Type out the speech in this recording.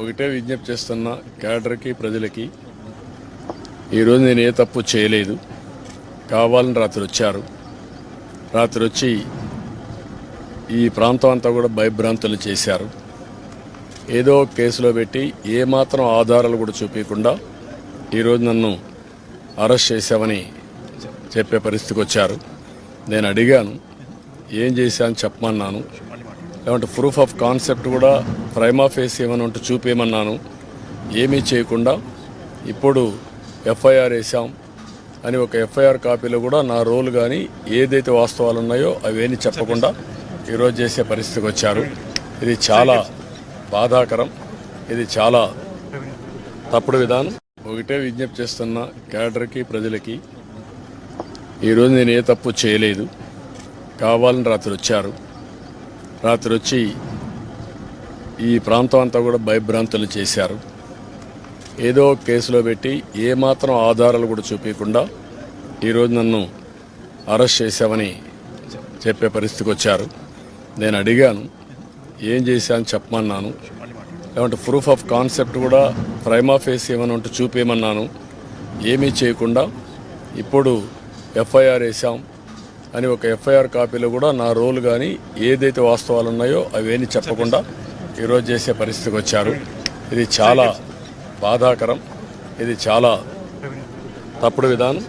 ఒకటే విజ్ఞప్తి చేస్తున్నా క్యాడర్కి ప్రజలకి ఈరోజు నేను ఏ తప్పు చేయలేదు. కావాలని రాత్రి వచ్చారు. రాత్రి వచ్చి ఈ ప్రాంతం అంతా కూడా భయభ్రాంతులు చేశారు. ఏదో కేసులో పెట్టి ఏమాత్రం ఆధారాలు కూడా చూపించకుండా ఈరోజు నన్ను అరెస్ట్ చేశామని చెప్పే పరిస్థితికి వచ్చారు. నేను అడిగాను ఏం చేశాను చెప్పమన్నాను. లేదంటే ప్రూఫ్ ఆఫ్ కాన్సెప్ట్ కూడా ప్రైమా ఫేస్ ఏమైనా ఉంటే చూపేయమన్నాను. ఏమీ చేయకుండా ఇప్పుడు ఎఫ్ఐఆర్ వేసాం అని ఒక ఎఫ్ఐఆర్ కాపీలో కూడా నా రోల్ కానీ ఏదైతే వాస్తవాలు ఉన్నాయో అవేమీ చెప్పకుండా ఈరోజు చేసే పరిస్థితికి వచ్చారు. ఇది చాలా బాధాకరం. ఇది చాలా తప్పుడు విధానం. ఒకటే విజ్ఞప్తి చేస్తున్న క్యాడర్కి ప్రజలకి ఈరోజు నేను ఏ తప్పు చేయలేదు. కావాలని రాత్రి వచ్చారు. రాత్రి వచ్చి ఈ ప్రాంతం అంతా కూడా భయభ్రాంతులు చేశారు. ఏదో కేసులో పెట్టి ఏమాత్రం ఆధారాలు కూడా చూపించకుండా ఈరోజు నన్ను అరెస్ట్ చేశామని చెప్పే పరిస్థితికి వచ్చారు నేను అడిగాను ఏం చేశాను చెప్పమన్నాను. లేకుంటే ప్రూఫ్ ఆఫ్ కాన్సెప్ట్ కూడా ప్రైమా ఫేస్ ఏమైనా ఉంటే చూపేయమన్నాను. ఏమీ చేయకుండా ఇప్పుడు ఎఫ్ఐఆర్ వేసాం అని ఒక ఎఫ్ఐఆర్ కాపీలో కూడా నా రోల్ కానీ ఏదైతే వాస్తవాలు ఉన్నాయో అవేమి చెప్పకుండా ఈరోజు చేసే పరిస్థితికి వచ్చారు. ఇది చాలా బాధాకరం. ఇది చాలా తప్పుడు విధానం.